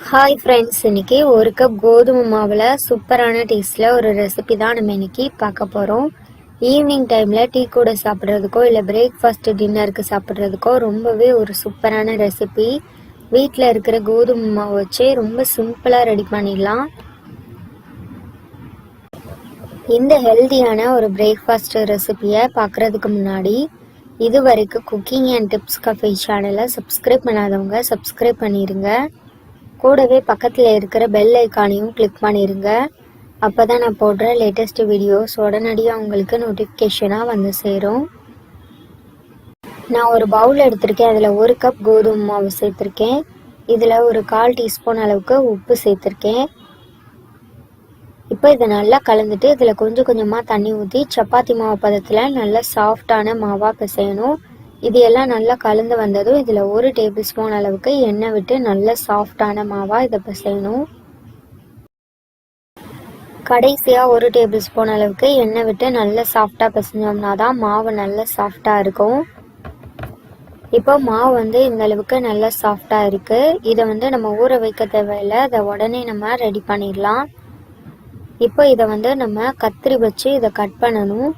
Hi friends இன்னைக்கு ஒரு cup கோதுமை மாவில் சூப்பரான டேஸ்டில் ஒரு ரெசிபி தான் நம்ம இன்னைக்கு பார்க்க போகிறோம் ஈவினிங் டைமில் டீ கூட சாப்பிட்றதுக்கோ இல்லை பிரேக்ஃபாஸ்ட் டின்னருக்கு சாப்பிட்றதுக்கோ ரொம்பவே ஒரு சூப்பரான ரெசிபி வீட்டில் இருக்கிற கோதுமை மாவு வச்சு ரொம்ப சிம்பிளாக ரெடி பண்ணிடலாம். இந்த ஹெல்தியான ஒரு பிரேக்ஃபாஸ்ட் ரெசிபியை பார்க்குறதுக்கு முன்னாடி இது வரைக்கும் குக்கிங் அண்ட் டிப்ஸ் கஃபே சேனலை சப்ஸ்கிரைப் பண்ணாதவங்க சப்ஸ்கிரைப் பண்ணிடுங்க கூடவே பக்கத்தில் இருக்கிற பெல் ஐக்கானையும் கிளிக் பண்ணிடுங்க அப்போ தான் நான் போடுற லேட்டஸ்ட் வீடியோஸ் உடனடியாக உங்களுக்கு நோட்டிஃபிகேஷனாக வந்து சேரும். நான் ஒரு பவுல் எடுத்திருக்கேன். அதில் ஒரு கப் கோதுமை மாவு சேர்த்துருக்கேன். இதில் ஒரு கால் டீஸ்பூன் அளவுக்கு உப்பு சேர்த்துருக்கேன். இப்போ இதை நல்லா கலந்துட்டு இதில் கொஞ்சம் கொஞ்சமாக தண்ணி ஊற்றி சப்பாத்தி மாவு பதத்தில் நல்லா சாஃப்டான மாவாக பிசையணும். இது எல்லாம் நல்லா கலந்து வந்ததும் இதில் ஒரு டேபிள் ஸ்பூன் அளவுக்கு எண்ணெய் விட்டு நல்ல சாஃப்டான மாவாக இதை பிசையணும். கடைசியாக ஒரு டேபிள் ஸ்பூன் அளவுக்கு எண்ணெய் விட்டு நல்லா சாஃப்டாக பிசைஞ்சோம்னா தான் மாவு நல்லா சாஃப்டாக இருக்கும். இப்போ மாவு வந்து இந்த அளவுக்கு நல்லா சாஃப்டாக இருக்குது இதை வந்து நம்ம ஊற வைக்க தேவையில்லை. அதை உடனே நம்ம ரெடி பண்ணிடலாம். இப்போ இதை வந்து நம்ம கத்திரி வச்சு இதை கட் பண்ணணும்.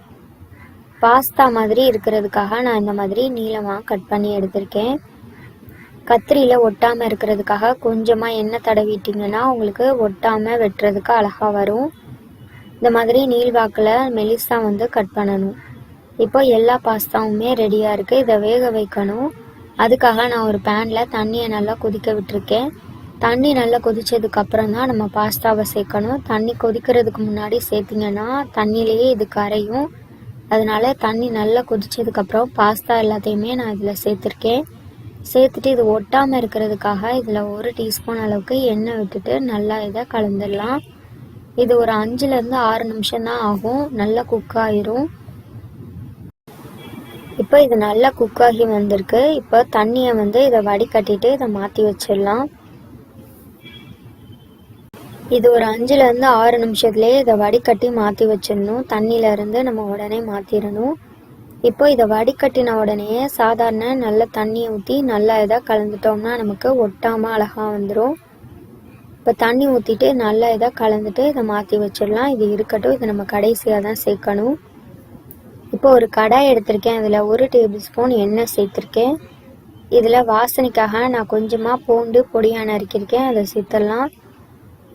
பாஸ்தா மாதிரி இருக்கிறதுக்காக நான் இந்த மாதிரி நீளமாக கட் பண்ணி எடுத்திருக்கேன். கத்திரியில் ஒட்டாமல் இருக்கிறதுக்காக கொஞ்சமாக எண்ணெய் தடவிட்டிங்கன்னா உங்களுக்கு ஒட்டாமல் வெட்டுறதுக்கு அழகாக வரும். இந்த மாதிரி நீள்வாக்கில் மெலிசா வந்து கட் பண்ணணும். இப்போ எல்லா பாஸ்தாவுமே ரெடியாக இருக்குது இதை வேக வைக்கணும். அதுக்காக நான் ஒரு பேனில் தண்ணியை நல்லா கொதிக்க விட்டுருக்கேன். தண்ணி நல்லா கொதித்ததுக்கப்புறம் தான் நம்ம பாஸ்தாவை சேர்க்கணும். தண்ணி கொதிக்கிறதுக்கு முன்னாடி சேர்த்திங்கன்னா தண்ணியிலேயே இது கரையும். அதனால தண்ணி நல்லா கொதிச்சதுக்கப்புறம் பாஸ்தா எல்லாத்தையுமே நான் இதில் சேர்த்துருக்கேன். சேர்த்துட்டு இது ஒட்டாமல் இருக்கிறதுக்காக இதில் ஒரு டீஸ்பூன் அளவுக்கு எண்ணெய் விட்டுட்டு நல்லா இதை கலந்துடலாம். இது ஒரு அஞ்சுலேருந்து ஆறு நிமிஷம் தான் ஆகும். நல்லா குக் ஆயிரும். இப்போ இது நல்லா குக் ஆகி வந்திருக்கு. இப்போ தண்ணியை வந்து இதை வடிகட்டிட்டு இதை மாற்றி வச்சிடலாம். இது ஒரு அஞ்சுலேருந்து ஆறு நிமிஷத்துலேயே இதை வடிகட்டி மாற்றி வச்சிடணும். தண்ணியிலேருந்து நம்ம உடனே மாற்றிடணும் இப்போ இதை வடிகட்டின உடனே சாதாரண நல்ல தண்ணியை ஊற்றி நல்லா இதாக கலந்துட்டோம்னா நமக்கு ஒட்டாமல் அழகாக வந்துடும் இப்போ தண்ணி ஊற்றிட்டு நல்லா இதாக கலந்துட்டு இதை மாற்றி வச்சிடலாம். இது இருக்கட்டும். இதை நம்ம கடைசியாக தான் சேர்க்கணும். இப்போ ஒரு கடாய் எடுத்திருக்கேன். அதில் ஒரு டேபிள் ஸ்பூன் எண்ணெய் சேர்த்துருக்கேன். இதில் வாசனைக்காக நான் கொஞ்சமாக பூண்டு பொடியான நறுக்கியிருக்கேன் அதை சேர்த்துடலாம்.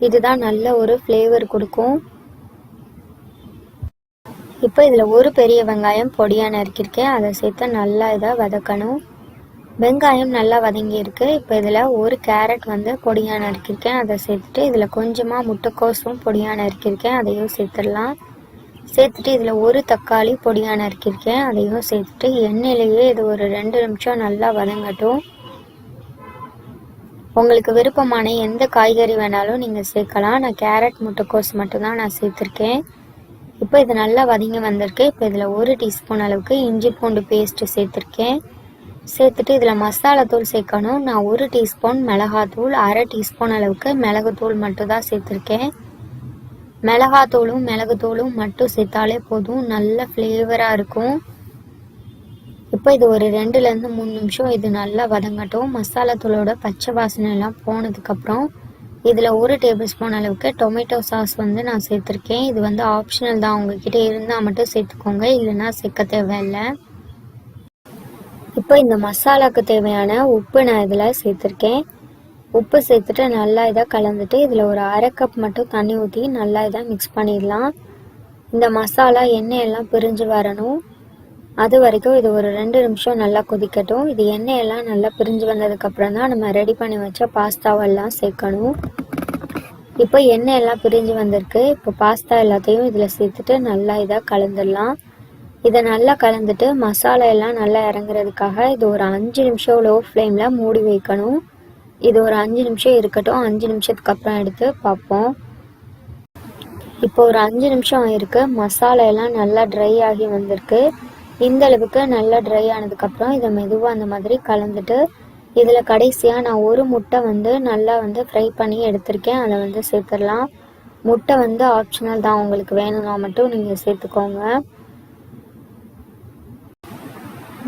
இதுதான் நல்ல ஒரு ஃப்ளேவர் கொடுக்கும். இப்போ இதில் ஒரு பெரிய வெங்காயம் பொடியாக நறுக்கியிருக்கேன் அதை சேர்த்து நல்லா இதை வதக்கணும். வெங்காயம் நல்லா வதங்கியிருக்கு. இப்போ இதில் ஒரு கேரட் வந்து பொடியாக நறுக்கியிருக்கேன் அதை சேர்த்துட்டு இதில் கொஞ்சமாக முட்டைக்கோசும் பொடியாக நறுக்கியிருக்கேன் அதையும் சேர்த்துடலாம். சேர்த்துட்டு இதில் ஒரு தக்காளி பொடியாக நறுக்கியிருக்கேன் அதையும் சேர்த்துட்டு எண்ணெயிலேயே இது ஒரு ரெண்டு நிமிஷம் நல்லா வதங்கட்டும். உங்களுக்கு விருப்பமான எந்த காய்கறி வேணாலும் நீங்கள் சேர்க்கலாம். நான் கேரட் முட்டைக்கோஸ் மட்டும்தான் நான் சேர்த்துருக்கேன். இப்போ இது நல்லா வதங்கி வந்திருக்கு. இப்போ இதில் ஒரு டீஸ்பூன் அளவுக்கு இஞ்சி பூண்டு பேஸ்ட்டு சேர்த்துருக்கேன். சேர்த்துட்டு இதில் மசாலாத்தூள் சேர்க்கணும். நான் ஒரு டீஸ்பூன் மிளகாத்தூள் அரை டீஸ்பூன் அளவுக்கு மிளகுத்தூள் மட்டும்தான் சேர்த்துருக்கேன். மிளகாத்தூளும் மிளகுத்தூளும் மட்டும் சேர்த்தாலே போதும். நல்ல ஃப்ளேவராக இருக்கும். இப்போ இது ஒரு ரெண்டுலேருந்து மூணு நிமிஷம் இது நல்லா வதங்கட்டும். மசாலா தூளோட பச்சை வாசனைலாம் போனதுக்கப்புறம் இதில் ஒரு டேபிள் ஸ்பூன் அளவுக்கு டொமேட்டோ சாஸ் வந்து நான் சேர்த்துருக்கேன். இது வந்து ஆப்ஷனல் தான். உங்ககிட்ட இருந்தால் மட்டும் சேர்த்துக்கோங்க. இல்லைன்னா சேர்க்க தேவையில்லை. இப்போ இந்த மசாலாக்கு தேவையான உப்பு நான் இதில் சேர்த்துருக்கேன். உப்பு சேர்த்துட்டு நல்லா இதாக கலந்துட்டு இதில் ஒரு அரை கப் மட்டும் தண்ணி ஊற்றி நல்லா இதாக மிக்ஸ் பண்ணிடலாம். இந்த மசாலா எண்ணெய் எல்லாம் பிரிஞ்சு வரணும். அது வரைக்கும் இது ஒரு ரெண்டு நிமிஷம் நல்லா கொதிக்கட்டும். இது எண்ணெயெல்லாம் நல்லா பிரிஞ்சு வந்ததுக்கப்புறம் தான் நம்ம ரெடி பண்ணி வச்ச பாஸ்தாவெல்லாம் சேர்க்கணும். இப்போ எண்ணெய் எல்லாம் பிரிஞ்சு வந்திருக்கு. இப்போ பாஸ்தா எல்லாத்தையும் இதில் சேர்த்துட்டு நல்லா இதாக கலந்துடலாம். இதை நல்லா கலந்துட்டு மசாலா எல்லாம் நல்லா இறங்குறதுக்காக இது ஒரு அஞ்சு நிமிஷம் லோ ஃப்ளேமில் மூடி வைக்கணும். இது ஒரு அஞ்சு நிமிஷம் இருக்கட்டும். அஞ்சு நிமிஷத்துக்கு அப்புறம் எடுத்து பார்ப்போம். இப்போ ஒரு அஞ்சு நிமிஷம் ஆயிருக்கு. மசாலா எல்லாம் நல்லா ட்ரை ஆகி வந்திருக்கு. இந்த அளவுக்கு நல்லா ட்ரை ஆனதுக்கப்புறம் இதை மெதுவாக அந்த மாதிரி கலந்துட்டு இதில் கடைசியாக நான் ஒரு முட்டை வந்து நல்லா வந்து ஃப்ரை பண்ணி எடுத்திருக்கேன். அதை வந்து சேர்த்துடலாம். முட்டை வந்து ஆப்ஷனல் தான். உங்களுக்கு வேணும்னா மட்டும் நீங்கள் சேர்த்துக்கோங்க.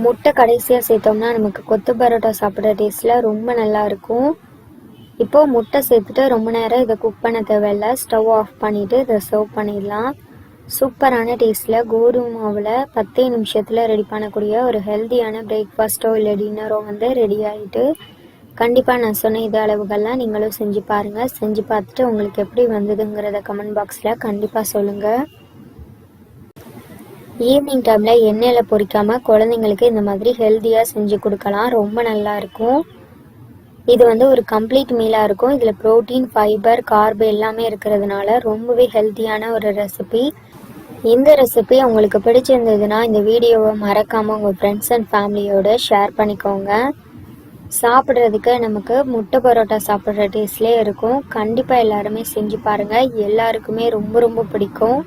முட்டை கடைசியாக சேர்த்தோம்னா நமக்கு கொத்து பரோட்டா சாப்பிட்ற டேஸ்ட்டில் ரொம்ப நல்லா இருக்கும். இப்போது முட்டை சேர்த்துட்டு ரொம்ப நேரம் இதை குக் பண்ண தேவையில்ல. ஸ்டவ் ஆஃப் பண்ணிவிட்டு இதை சர்வ் பண்ணிடலாம். சூப்பரான டேஸ்ட்டில் கோதுமை மாவில் பத்தே நிமிஷத்தில் ரெடி பண்ணக்கூடிய ஒரு ஹெல்த்தியான பிரேக்ஃபாஸ்ட்டோ இல்லை டின்னரோ வந்து ரெடி ஆகிட்டு கண்டிப்பாக நான் சொன்ன இதே அளவுகள்லாம் நீங்களும் செஞ்சு பாருங்கள் செஞ்சு பார்த்துட்டு உங்களுக்கு எப்படி வந்ததுங்கிறத கமெண்ட் பாக்ஸில் கண்டிப்பாக சொல்லுங்கள் ஈவினிங் டைமில் எண்ணெயில் பொறிக்காமல் குழந்தைங்களுக்கு இந்த மாதிரி ஹெல்த்தியாக செஞ்சு கொடுக்கலாம். ரொம்ப நல்லா இருக்கும். இது வந்து ஒரு கம்ப்ளீட் மீலாக இருக்கும். இதில் ப்ரோட்டீன் ஃபைபர் கார்பு எல்லாமே இருக்கிறதுனால ரொம்பவே ஹெல்த்தியான ஒரு ரெசிபி இந்த ரெசிபி உங்களுக்கு பிடிச்சிருந்ததுன்னா இந்த வீடியோவை மறக்காமல் உங்கள் ஃப்ரெண்ட்ஸ் அண்ட் ஃபேமிலியோட ஷேர் பண்ணிக்கோங்க. சாப்பிட்றதுக்கு நமக்கு முட்டை பரோட்டா சாப்பிட்ற டேஸ்ட்லேயே இருக்கும். கண்டிப்பாக எல்லாருமே செஞ்சு பாருங்கள் எல்லாருக்குமே ரொம்ப ரொம்ப பிடிக்கும்.